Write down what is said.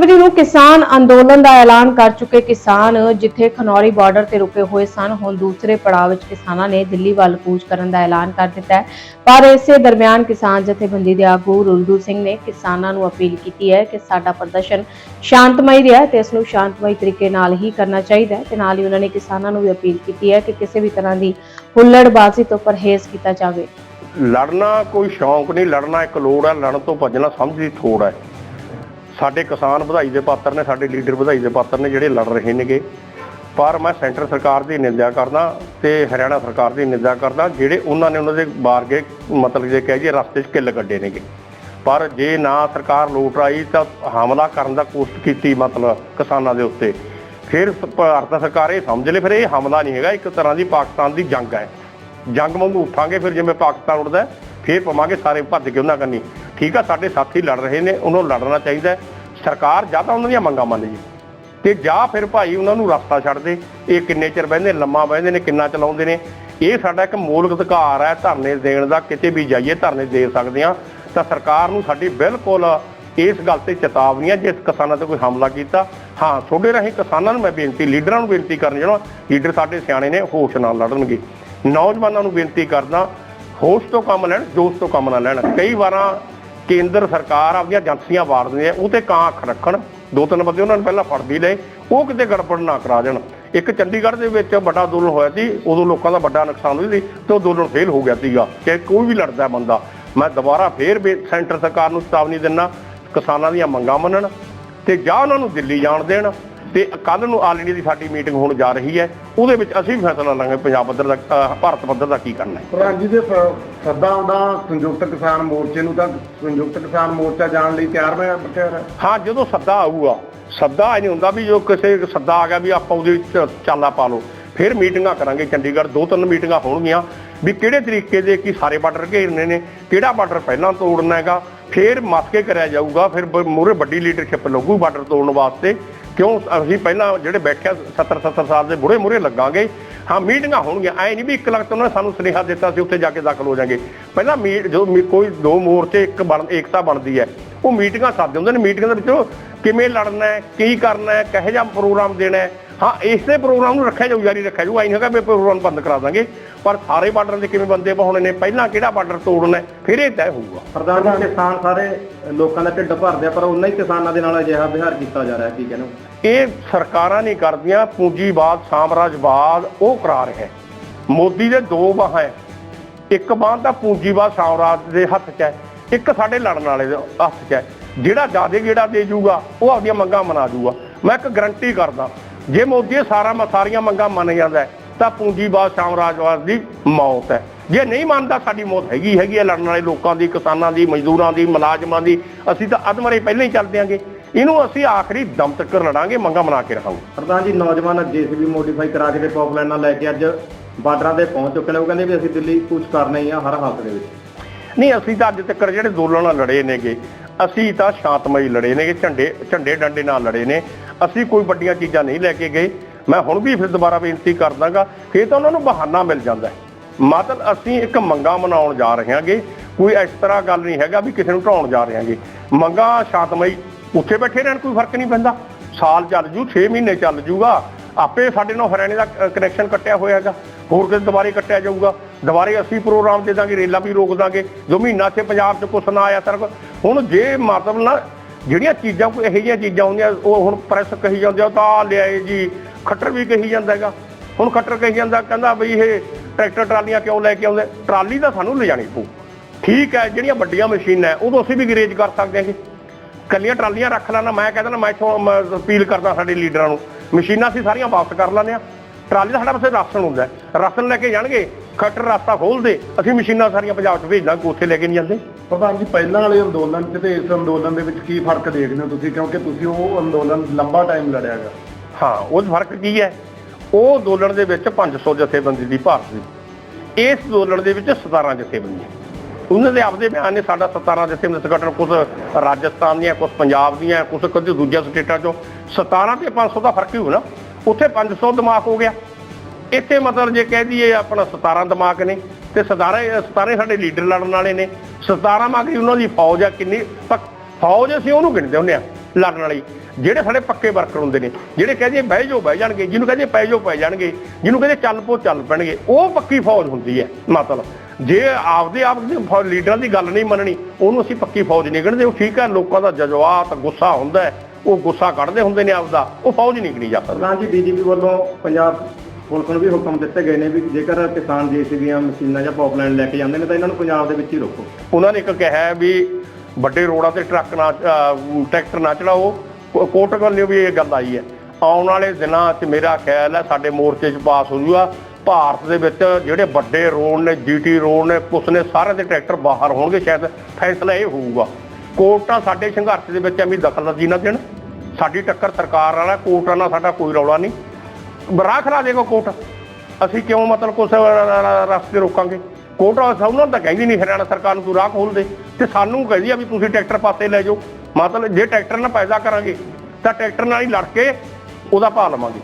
ਫਰਵਰੀ ਨੂੰ ਕਿਸਾਨ ਅੰਦੋਲਨ ਦਾ ਐਲਾਨ ਕਰ ਚੁੱਕੇ ਕਿਸਾਨ, ਜਿੱਥੇ ਖਨੌਰੀ ਬਾਰਡਰ ਤੇ ਰੁਕੇ ਹੋਏ ਸਨ। ਹੁਣ ਦੂਸਰੇ ਪੜਾਅ ਵਿੱਚ ਕਿਸਾਨਾਂ ਨੇ ਦਿੱਲੀ ਵੱਲ ਕੂਚ ਕਰਨ ਦਾ ਐਲਾਨ ਕਰ ਦਿੱਤਾ ਹੈ। ਪਰ ਇਸੇ ਦਰਮਿਆਨ ਕਿਸਾਨ ਜਥੇਬੰਦੀ ਦੇ ਆਗੂ ਰੁਲਦੂ ਸਿੰਘ ਨੇ ਕਿਸਾਨਾਂ ਨੂੰ ਅਪੀਲ ਕੀਤੀ ਹੈ ਕਿ ਸਾਡਾ ਪ੍ਰਦਰਸ਼ਨ ਸ਼ਾਂਤਮਈ ਰਿਹਾ ਤੇ ਇਸ ਨੂੰ ਸ਼ਾਂਤਮਈ ਤਰੀਕੇ ਨਾਲ ਹੀ ਕਰਨਾ ਚਾਹੀਦਾ ਹੈ। ਤੇ ਨਾਲ ਹੀ ਉਹਨਾਂ ਨੇ ਕਿਸਾਨਾਂ ਨੂੰ ਵੀ ਅਪੀਲ ਕੀਤੀ ਹੈ ਕਿ ਕਿਸੇ ਵੀ ਤਰ੍ਹਾਂ ਦੀ ਹੁੱਲੜਬਾਜ਼ੀ ਤੋਂ ਪਰਹੇਜ਼ ਕੀਤਾ ਜਾਵੇ। ਲੜਨਾ ਕੋਈ ਸ਼ੌਂਕ ਨਹੀਂ, ਲੜਨਾ ਇੱਕ ਲੋੜ ਹੈ, ਲੜਨ ਤੋਂ ਭੱਜਣਾ ਸਮਝ ਦੀ ਥੋੜ ਹੈ। ਸਾਡੇ ਕਿਸਾਨ ਵਧਾਈ ਦੇ ਪਾਤਰ ਨੇ, ਸਾਡੇ ਲੀਡਰ ਵਧਾਈ ਦੇ ਪਾਤਰ ਨੇ ਜਿਹੜੇ ਲੜ ਰਹੇ ਨੇਗੇ। ਪਰ ਮੈਂ ਸੈਂਟਰ ਸਰਕਾਰ ਦੀ ਨਿੰਦਿਆ ਕਰਦਾ ਤੇ ਹਰਿਆਣਾ ਸਰਕਾਰ ਦੀ ਨਿੰਦਿਆ ਕਰਦਾ, ਜਿਹੜੇ ਉਹਨਾਂ ਨੇ ਉਹਨਾਂ ਦੇ ਬਾਰਗੇ ਮਤਲਬ ਜੇ ਕਹਿ ਜੇ ਰਸਤੇ 'ਚ ਕਿੱਲ ਕੱਢੇ ਨੇਗੇ। ਪਰ ਜੇ ਨਾ ਸਰਕਾਰ ਲੋਟ ਆਈ ਤਾਂ ਹਮਲਾ ਕਰਨ ਦਾ ਕੋਸ਼ਿਸ਼ ਕੀਤੀ ਮਤਲਬ ਕਿਸਾਨਾਂ ਦੇ ਉੱਤੇ। ਫਿਰ ਭਾਰਤ ਸਰਕਾਰ ਇਹ ਸਮਝ ਲੈ, ਫਿਰ ਇਹ ਹਮਲਾ ਨਹੀਂ ਹੈਗਾ, ਇੱਕ ਤਰ੍ਹਾਂ ਦੀ ਪਾਕਿਸਤਾਨ ਦੀ ਜੰਗ ਹੈ। ਜੰਗ ਵਾਂਗੂ ਉੱਠਾਂਗੇ, ਫਿਰ ਜਿਵੇਂ ਪਾਕਿਸਤਾਨ ਉੱਠਦਾ ਫਿਰ ਪਵਾਂਗੇ ਸਾਰੇ ਭੱਜ ਕੇ ਉਹਨਾਂ ਕੰਨੀ। ਠੀਕ ਆ, ਸਾਡੇ ਸਾਥੀ ਲੜ ਰਹੇ ਨੇ, ਉਹਨਾਂ ਨੂੰ ਲੜਨਾ ਚਾਹੀਦਾ ਸਰਕਾਰ ਜਾਂ ਤਾਂ ਉਹਨਾਂ ਦੀਆਂ ਮੰਗਾਂ ਮੰਨ ਜੇ ਤੇ ਜਾਂ ਫਿਰ ਭਾਈ ਉਹਨਾਂ ਨੂੰ ਰਸਤਾ ਛੱਡ ਦੇ। ਇਹ ਕਿੰਨੇ ਚਿਰ ਬਹਿੰਦੇ, ਲੰਮਾ ਬਹਿੰਦੇ ਨੇ, ਕਿੰਨਾ ਚਲਾਉਂਦੇ ਨੇ। ਇਹ ਸਾਡਾ ਇੱਕ ਮੌਲਿਕ ਅਧਿਕਾਰ ਹੈ ਧਰਨੇ ਦੇਣ ਦਾ, ਕਿਤੇ ਵੀ ਜਾਈਏ ਧਰਨੇ ਦੇ ਸਕਦੇ ਆ ਤਾਂ ਸਰਕਾਰ ਨੂੰ ਸਾਡੀ ਬਿਲਕੁਲ ਇਸ ਗੱਲ ਤੇ ਚੇਤਾਵਨੀ ਹੈ ਜੇ ਕਿਸਾਨਾਂ ਤੇ ਕੋਈ ਹਮਲਾ ਕੀਤਾ, ਹਾਂ, ਤੁਹਾਡੇ ਰਾਹੀਂ ਕਿਸਾਨਾਂ ਨੂੰ ਮੈਂ ਬੇਨਤੀ, ਲੀਡਰਾਂ ਨੂੰ ਬੇਨਤੀ ਕਰਨ ਜਿਹੜਾ ਲੀਡਰ ਸਾਡੇ ਸਿਆਣੇ ਨੇ, ਹੋਸ਼ ਨਾਲ ਲੜਨਗੇ। ਨੌਜਵਾਨਾਂ ਨੂੰ ਬੇਨਤੀ ਕਰਦਾ ਹੋਸ਼ ਤੋਂ ਕੰਮ ਲੈਣ, ਜੋਸ਼ ਤੋਂ ਕੰਮ ਨਾ ਲੈਣ। ਕਈ ਵਾਰਾਂ ਕੇਂਦਰ ਸਰਕਾਰ ਆਪਣੀਆਂ ਏਜੰਸੀਆਂ ਵਾਰਦੇ ਆ ਉਹ ਤੇ ਕਾਂ ਅੱਖ ਰੱਖਣ। ਦੋ ਤਿੰਨ ਬੰਦੇ ਉਹਨਾਂ ਨੂੰ ਪਹਿਲਾਂ ਫੜ ਵੀ ਲਏ ਉਹ ਕਿਤੇ ਗੜਬੜ ਨਾ ਕਰਾ ਦੇਣ। ਇੱਕ ਚੰਡੀਗੜ੍ਹ ਦੇ ਵਿੱਚ ਵੱਡਾ ਅੰਦੋਲਨ ਹੋਇਆ ਸੀ, ਉਦੋਂ ਲੋਕਾਂ ਦਾ ਵੱਡਾ ਨੁਕਸਾਨ ਹੋਇਆ ਸੀ ਤੇ ਉਹ ਅੰਦੋਲਨ ਫੇਲ ਹੋ ਗਿਆ ਸੀਗਾ ਕਿ ਕੋਈ ਵੀ ਲੜਦਾ ਬੰਦਾ। ਮੈਂ ਦੁਬਾਰਾ ਫੇਰ ਬੇ- ਸੈਂਟਰ ਸਰਕਾਰ ਨੂੰ ਚੇਤਾਵਨੀ ਦਿੰਦਾ ਕਿਸਾਨਾਂ ਦੀਆਂ ਮੰਗਾਂ ਮੰਨਣ ਤੇ ਜਾਂ ਉਹਨਾਂ ਨੂੰ ਦਿੱਲੀ ਜਾਣ ਦੇਣ। ਤੇ ਕੱਲ ਨੂੰ ਆਲਰੇਡੀ ਦੀ ਸਾਡੀ ਮੀਟਿੰਗ ਹੋਣ ਜਾ ਰਹੀ ਹੈ ਉਹਦੇ ਵਿੱਚ ਅਸੀਂ ਵੀ ਫੈਸਲਾ ਲਾਂਗੇ ਪੰਜਾਬ ਪੱਧਰ ਦਾ ਅਹ ਭਾਰਤ ਪੱਧਰ ਦਾ ਕੀ ਕਰਨਾ ਹੈ। ਪ੍ਰਧਾਨ ਜੀ ਦੇ ਸ- ਸੱਦਾ ਆਉਂਦਾ ਸੰਯੁਕਤ ਕਿਸਾਨ ਮੋਰਚੇ ਨੂੰ ਤਾਂ ਸੰਯੁਕਤ ਕਿਸਾਨ ਮੋਰਚਾ ਜਾਣ ਲਈ ਤਿਆਰ ਮੈਂ ਬਟਿਆ ਹਾਂ ਜਦੋਂ ਸੱਦਾ ਆਊਗਾ ਸੱਦਾ ਇਹ ਨਹੀਂ ਹੁੰਦਾ ਵੀ ਜੋ ਕਿਸੇ ਸੱਦਾ ਆ ਗਿਆ ਵੀ ਆਪਾਂ ਉਹਦੇ ਵਿੱਚ ਚਾਲਾ ਪਾ ਲਓ ਫਿਰ ਮੀਟਿੰਗਾਂ ਕਰਾਂਗੇ ਚੰਡੀਗੜ੍ਹ ਦੋ ਤਿੰਨ ਮੀਟਿੰਗਾਂ ਹੋਣਗੀਆਂ ਵੀ ਕਿਹੜੇ ਤਰੀਕੇ ਦੇ ਕੀ ਸਾਰੇ ਬਾਰਡਰ ਘੇਰਨੇ ਨੇ ਕਿਹੜਾ ਬਾਰਡਰ ਪਹਿਲਾਂ ਤੋੜਨਾ ਹੈਗਾ ਫਿਰ ਮਸਕੇ ਕਰਿਆ ਜਾਊਗਾ ਫਿਰ ਮੂਰੇ ਵੱਡੀ ਲੀਡਰਸ਼ਿਪ ਲੱਗੂ ਬਾਰਡਰ ਤੋੜਨ ਵਾਸਤੇ ਕਿਉਂ? ਅਸੀਂ ਪਹਿਲਾਂ ਜਿਹੜੇ ਬੈਠਿਆ 70 70 ਸਾਲ ਦੇ ਬੁੜੇ ਮੂਰੇ ਲੱਗਾਂਗੇ। ਹਾਂ, ਮੀਟਿੰਗਾਂ ਹੋਣਗੀਆਂ। ਐ ਨਹੀਂ ਵੀ ਇੱਕ ਲੱਖ ਤੋਂ ਉਹਨਾਂ ਨੇ ਸਾਨੂੰ ਸੁਨੇਹਾ ਦਿੱਤਾ ਸੀ, ਉੱਥੇ ਜਾ ਕੇ ਦਾਖਲ ਹੋ ਜਾਾਂਗੇ। ਪਹਿਲਾਂ ਮੀਟ ਜੋ ਕੋਈ ਦੋ ਮੋਰਚੇ ਇੱਕ ਬਣ, ਏਕਤਾ ਬਣਦੀ ਹੈ, ਉਹ ਮੀਟਿੰਗਾਂ ਸੱਦਦੇ ਹੁੰਦੇ ਨੇ। ਮੀਟਿੰਗਾਂ ਦੇ ਵਿੱਚੋਂ ਕਿਵੇਂ ਲੜਨਾ ਹੈ, ਕੀ ਕਰਨਾ ਹੈ, ਕਿਹੋ ਜਿਹਾ ਪ੍ਰੋਗਰਾਮ ਦੇਣਾ ਹੈ। ਹਾਂ, ਇਸੇ ਪ੍ਰੋਗਰਾਮ ਨੂੰ ਰੱਖਿਆ ਜਾਊ, ਜਾਰੀ ਰੱਖਿਆ ਜਾਊ। ਆਈ ਨਹੀਂ ਹੈਗਾ ਵੀ ਪ੍ਰੋਗਰਾਮ ਬੰਦ ਕਰਾ ਦਾਂਗੇ। ਪਰ ਸਾਰੇ ਬਾਰਡਰ ਦੇ ਕਿਵੇਂ ਬੰਦੇ ਪਾਉਣੇ ਨੇ? ਪਹਿਲਾਂ ਕਿਹੜਾ ਬਾਰਡਰ ਤੋੜਨਾ ਫਿਰ ਇਹ ਤੈਅ ਹੋਊਗਾ। ਪ੍ਰਧਾਨ ਕਿਸਾਨ ਸਾਰੇ ਲੋਕਾਂ ਦਾ ਢਿੱਡ ਭਰਦੇ ਆ, ਪਰ ਉਹਨਾਂ ਹੀ ਕਿਸਾਨਾਂ ਦੇ ਨਾਲ ਅਜਿਹਾ ਵਿਹਾਰ ਕੀਤਾ ਜਾ ਰਿਹਾ, ਕੀ ਕਹਿੰਦੇ ਇਹ ਸਰਕਾਰਾਂ ਨਹੀਂ ਕਰਦੀਆਂ, ਪੂੰਜੀਵਾਦ, ਸਾਮਰਾਜਵਾਦ, ਉਹ ਕਰਾ ਰਿਹਾ। ਹੈ ਮੋਦੀ ਦੇ ਦੋ ਬਾਹਾਂ ਹੈ। ਇੱਕ ਬਾਹ ਤਾਂ ਪੂੰਜੀਵਾਦ, ਸਾਮਰਾਜ ਦੇ ਹੱਥ 'ਚ ਹੈ। ਇੱਕ ਸਾਡੇ ਲੜਨ ਵਾਲੇ ਦੇ ਹੱਥ 'ਚ ਹੈ। ਜਿਹੜਾ ਜਿਆਦੇ ਗੇੜਾ ਦੇ ਜੂਗਾ, ਉਹ ਆਪਣੀਆਂ ਮੰਗਾਂ ਮਨਾ ਜੂਗਾ। ਮੈਂ ਇੱਕ ਗਰੰਟੀ ਕਰਦਾ, ਜੇ ਮੋਦੀ ਇਹ ਸਾਰਾ ਮ- ਸਾਰੀਆਂ ਮੰਗਾਂ ਮੰਨ ਜਾਂਦਾ ਤਾਂ ਪੂੰਜੀਵਾਦ, ਸਾਮਰਾਜਵਾਦ ਦੀ ਮੌਤ ਹੈ। ਜੇ ਨਹੀਂ ਮੰਨਦਾ, ਸਾਡੀ ਮੌਤ ਹੈਗੀ ਹੈਗੀ ਹੈ। ਲੜਨ ਵਾਲੇ ਲੋਕਾਂ ਦੀ, ਕਿਸਾਨਾਂ ਦੀ, ਮਜ਼ਦੂਰਾਂ ਦੀ, ਮੁਲਾਜ਼ਮਾਂ ਦੀ। ਅਸੀਂ ਤਾਂ ਅਧਮਰੇ ਪਹਿਲਾਂ ਹੀ ਚੱਲ ਦਿਆਂਗੇ। ਇਹਨੂੰ ਅਸੀਂ ਆਖਰੀ ਦਮ ਤੱਕ ਲੜਾਂਗੇ ਮੰਗਾਂ ਮਨਾ ਕੇ ਰਹਾਂਗੇ। ਪ੍ਰਧਾਨ ਜੀ ਨੌਜਵਾਨ ਜੀਸੀਬੀ ਮੋਡੀਫਾਈ ਕਰਾ ਕੇ ਤੇ ਪਾਪਲਾਈਨਾਂ ਲੈ ਕੇ ਅੱਜ ਬਾਰਡਰਾਂ ਤੇ ਪਹੁੰਚ ਚੁੱਕੇ ਨੇ। ਉਹ ਕਹਿੰਦੇ ਵੀ ਅਸੀਂ ਦਿੱਲੀ ਕੁਝ ਕਰਨਾ ਹੀ ਆ ਹਰ ਹਾਲਤ ਦੇ ਵਿੱਚ। ਨਹੀਂ ਅਸੀਂ ਤਾਂ ਅੱਜ ਤੱਕ ਜਿਹੜੇ ਅੰਦੋਲਨ ਲੜੇ ਨੇਗੇ ਅਸੀਂ ਤਾਂ ਸ਼ਾਂਤਮਈ ਲੜੇ ਨੇਗੇ ਝੰਡੇ ਝੰਡੇ ਡੰਡੇ ਨਾਲ ਲੜੇ ਨੇ। ਅਸੀਂ ਕੋਈ ਵੱਡੀਆਂ ਚੀਜ਼ਾਂ ਨਹੀਂ ਲੈ ਕੇ ਗਏ। ਮੈਂ ਹੁਣ ਵੀ ਫਿਰ ਦੁਬਾਰਾ ਬੇਨਤੀ ਕਰ ਦਾਂਗਾ ਫਿਰ ਤਾਂ ਉਹਨਾਂ ਨੂੰ ਬਹਾਨਾ ਮਿਲ ਜਾਂਦਾ ਹੈ। ਮਤਲਬ ਅਸੀਂ ਇੱਕ ਮੰਗਾ ਮਨਾਉਣ ਜਾ ਰਹੇ ਹਾਂਗੇ। ਕੋਈ ਇਸ ਤਰ੍ਹਾਂ ਗੱਲ ਨਹੀਂ ਹੈਗਾ ਵੀ ਕਿਸੇ ਨੂੰ ਢਾਉਣ ਜਾ ਰਹੇ ਹਾਂਗੇ। ਮੰਗਾ ਸ਼ਾਂਤਮਈ ਉੱਥੇ ਬੈਠੇ ਰਹਿਣ ਕੋਈ ਫ਼ਰਕ ਨਹੀਂ ਪੈਂਦਾ। ਸਾਲ ਚੱਲ ਜੂ 6 ਮਹੀਨੇ ਚੱਲ ਜੂਗਾ। ਆਪੇ ਸਾਡੇ ਨਾਲ ਹਰਿਆਣੇ ਦਾ ਕਨੈਕਸ਼ਨ ਕੱਟਿਆ ਹੋਇਆ ਹੈਗਾ। ਹੋਰ ਕਿਸੇ ਦੁਬਾਰੇ ਕੱਟਿਆ ਜਾਊਗਾ। ਦੁਬਾਰੇ ਅਸੀਂ ਪ੍ਰੋਗਰਾਮ ਦੇ ਦਾਂਗੇ ਰੇਲਾਂ ਵੀ ਰੋਕ ਦਾਂਗੇ। ਜੋ ਮਹੀਨਾ ਤੇ ਪੰਜਾਬ 'ਚ ਕੁਛ ਨਾ ਆਇਆ ਸਰ ਹੁਣ ਜੇ ਮਤਲਬ ਨਾ ਜਿਹੜੀਆਂ ਚੀਜ਼ਾਂ ਕੋਈ ਇਹੋ ਜਿਹੀਆਂ ਚੀਜ਼ਾਂ ਹੁੰਦੀਆਂ ਉਹ ਹੁਣ ਪ੍ਰੈਸ ਕਹੀ ਜਾਂਦੇ ਆ ਉਹ ਤਾਂ ਲਿਆਏ ਜੀ। ਖੱਟਰ ਵੀ ਕਹੀ ਜਾਂਦਾ ਹੈਗਾ। ਹੁਣ ਖੱਟਰ ਕਹੀ ਜਾਂਦਾ ਕਹਿੰਦਾ ਬਈ ਇਹ ਟਰੈਕਟਰ ਟਰਾਲੀਆਂ ਕਿਉਂ ਲੈ ਕੇ ਆਉਂਦੇ? ਟਰਾਲੀ ਤਾਂ ਸਾਨੂੰ ਲਿਜਾਣੀ ਪਊ। ਠੀਕ ਹੈ ਜਿਹੜੀਆਂ ਵੱਡੀਆਂ ਮਸ਼ੀਨਾਂ ਹੈ, ਉਦੋਂ ਅਸੀਂ ਵੀ ਗਰੇਜ ਕਰ ਸਕਦੇ ਹਾਂਗੇ। ਕੱਲੀਆਂ ਟਰਾਲੀਆਂ ਰੱਖ ਲੈਣਾ ਮੈਂ ਕਹਿੰਦਾ ਨਾ ਮੈਂ ਇੱਥੋਂ ਅਪੀਲ ਕਰਦਾ ਸਾਡੇ ਲੀਡਰਾਂ ਨੂੰ ਮਸ਼ੀਨਾਂ ਅਸੀਂ ਸਾਰੀਆਂ ਵਾਪਸ ਕਰ ਲੈਂਦੇ ਆ ਟਰਾਲੀ ਦਾ ਸਾਡਾ ਬਸ ਰਾਸ਼ਨ ਹੁੰਦਾ। ਰਾਸ਼ਨ ਲੈ ਕੇ ਜਾਣਗੇ ਖੱਟਰ ਰਸਤਾ ਖੋਲਦੇ ਅਸੀਂ ਮਸ਼ੀਨਾਂ ਸਾਰੀਆਂ ਪੰਜਾਬ 'ਚ ਭੇਜ ਦਾਂਗੇ ਉੱਥੇ ਲੈ ਕੇ ਨਹੀਂ ਜਾਂਦੇ। ਪ੍ਰਧਾਨ ਜੀ ਪਹਿਲਾਂ ਵਾਲੇ ਅੰਦੋਲਨ 'ਚ ਤੇ ਇਸ ਅੰਦੋਲਨ ਦੇ ਵਿੱਚ ਕੀ ਫ਼ਰਕ ਦੇਖਦੇ ਹੋ ਤੁਸੀਂ? ਕਿਉਂਕਿ ਤੁਸੀਂ ਉਹ ਅੰਦੋਲਨ ਲੰਬਾ ਟਾਈਮ ਲੜਿਆਗਾ ਹਾਂ ਉਹ ਫ਼ਰਕ ਕੀ ਹੈ? ਉਹ ਅੰਦੋਲਨ ਦੇ ਵਿੱਚ 500 ਜਥੇਬੰਦੀ ਦੀ ਭਾਰਤ ਦੀ ਇਸ ਅੰਦੋਲਨ ਦੇ ਵਿੱਚ 17 ਜਥੇਬੰਦੀਆਂ। ਉਹਨਾਂ ਦੇ ਆਪਦੇ ਬਿਆਨ ਨੇ ਸਾਡਾ 17 ਜਥੇਬੰਦੀ ਸੰਗਠਨ ਕੁਝ ਰਾਜਸਥਾਨ ਦੀਆਂ, ਕੁਝ ਪੰਜਾਬ ਦੀਆਂ, ਕੁਝ ਕਦੇ ਦੂਜੀਆਂ ਸਟੇਟਾਂ ਚੋਂ। 17 ਤੇ 500 ਦਾ ਫ਼ਰਕ ਹੀ ਹੋਊ ਨਾ ਉੱਥੇ 500 ਦਿਮਾਗ ਹੋ ਗਿਆ। ਇੱਥੇ ਮਤਲਬ ਜੇ ਕਹਿ ਦਈਏ ਆਪਣਾ 17 ਦਿਮਾਗ ਨੇ ਤੇ 17 17 ਸਾਡੇ ਲੀਡਰ ਲੜਨ ਵਾਲੇ ਨੇ। 17 ਮਗਰੀ ਉਹਨਾਂ ਦੀ ਫੌਜ ਆ ਕਿੰਨੀ ਪਰ ਫੌਜ ਅਸੀਂ ਉਹਨੂੰ ਗਿਣਦੇ ਹੁੰਦੇ ਆ, ਲੜਨ ਵਾਲੀ। ਜਿਹੜੇ ਸਾਡੇ ਪੱਕੇ ਵਰਕਰ ਹੁੰਦੇ ਨੇ, ਜਿਹੜੇ ਕਹਿੰਦੇ ਬਹਿ ਜਾਓ ਬਹਿ ਜਾਣਗੇ, ਜਿਹਨੂੰ ਕਹਿੰਦੇ ਪੈ ਜਾਓ ਪੈ ਜਾਣਗੇ, ਜਿਹਨੂੰ ਕਹਿੰਦੇ ਚੱਲ ਪੋ ਚੱਲ ਪੈਣਗੇ, ਉਹ ਪੱਕੀ ਫੌਜ ਹੁੰਦੀ ਹੈ, ਮਤਲਬ। ਜੇ ਆਪਦੇ ਆਪ ਦੇ ਫੌ- ਲੀਡਰਾਂ ਦੀ ਗੱਲ ਨਹੀਂ ਮੰਨਣੀ ਉਹਨੂੰ ਅਸੀਂ ਪੱਕੀ ਫੌਜ ਨਹੀਂ ਕਹਿੰਦੇ ਉਹ ਠੀਕ ਹੈ ਲੋਕਾਂ ਦਾ ਜਜ਼ਬਾਤ ਗੁੱਸਾ ਹੁੰਦਾ ਹੈ। ਉਹ ਗੁੱਸਾ ਕੱਢਦੇ ਹੁੰਦੇ ਨੇ ਆਪਦਾ। ਉਹ ਫੌਜ ਨਹੀਂ ਗਿਣੀ ਜਾ ਸਕਦੀ। ਜੀ ਡੀਜੀਪੀ ਵੱਲੋਂ ਪੰਜਾਬ ਪੁਲਿਸ ਨੂੰ ਵੀ ਹੁਕਮ ਦਿੱਤੇ ਗਏ ਨੇ ਵੀ ਜੇਕਰ ਕਿਸਾਨ ਜੀਸੀਬੀਆਂ ਮਸ਼ੀਨਾਂ ਜਾਂ ਪਾਈਪਲਾਈਨ ਲੈ ਕੇ ਜਾਂਦੇ ਨੇ ਤਾਂ ਇਹਨਾਂ ਨੂੰ ਪੰਜਾਬ ਦੇ ਵਿੱਚ ਹੀ ਰੋਕੋ। ਉਹਨਾਂ ਨੇ ਇੱਕ ਕਿਹਾ ਵੀ ਵੱਡੇ ਰੋਡਾਂ ਤੇ ਟਰੱਕ ਨਾ ਟਰੈਕਟਰ ਨਾ ਚਲਾਓ। ਕੋ- ਕੋਰਟ ਵੱਲੋਂ ਵੀ ਇਹ ਗੱਲ ਆਈ ਹੈ। ਆਉਣ ਵਾਲੇ ਦਿਨਾਂ 'ਚ ਮੇਰਾ ਖਿਆਲ ਹੈ ਸਾਡੇ ਮੋਰਚੇ 'ਚ ਪਾਸ ਹੋ ਜੂਗਾ। ਭਾਰਤ ਦੇ ਵਿੱਚ ਜਿਹੜੇ ਵੱਡੇ ਰੋਡ ਨੇ ਜੀਟੀ ਰੋਡ ਨੇ ਪੁਲਿਸ ਨੇ ਸਾਰੇ ਦੇ ਟਰੈਕਟਰ ਬਾਹਰ ਹੋਣਗੇ, ਸ਼ਾਇਦ ਫੈਸਲਾ ਇਹ ਹੋਊਗਾ। ਕੋਰਟਾਂ ਸਾਡੇ ਸੰਘਰਸ਼ ਦੇ ਵਿੱਚ ਐਵੇਂ ਦਖਲਅੰਦਾਜ਼ੀ ਨਾ ਦੇਣ। ਸਾਡੀ ਟੱਕਰ ਸਰਕਾਰ ਵਾਲਾ ਕੋਰਟਾਂ ਨਾਲ ਸਾਡਾ ਕੋਈ ਰੌਲਾ ਨਹੀਂ। ਰਾਹ ਖਰਾ ਦੇਗਾ ਕੋਰਟ। ਅਸੀਂ ਕਿਉਂ ਮਤਲਬ ਕੁਛ ਰਸਤੇ ਰੋਕਾਂਗੇ? ਕੋਰਟ ਉਹਨਾਂ ਨੂੰ ਤਾਂ ਕਹਿੰਦੀ ਨਹੀਂ ਹਰਿਆਣਾ ਸਰਕਾਰ ਨੂੰ ਤੂੰ ਰਾਹ ਖੋਲ ਦੇ। ਤੇ ਸਾਨੂੰ ਕਹਿੰਦੀ ਆ ਵੀ ਤੁਸੀਂ ਟਰੈਕਟਰ ਪਾਸੇ ਲੈ ਜਾਓ। ਮਤਲਬ ਜੇ ਟਰੈਕਟਰ ਨਾਲ ਪੈਦਾ ਕਰਾਂਗੇ, ਤਾਂ ਟਰੈਕਟਰ ਨਾਲ ਹੀ ਲੜ ਕੇ ਉਹਦਾ ਭਾਅ ਲਵਾਂਗੇ।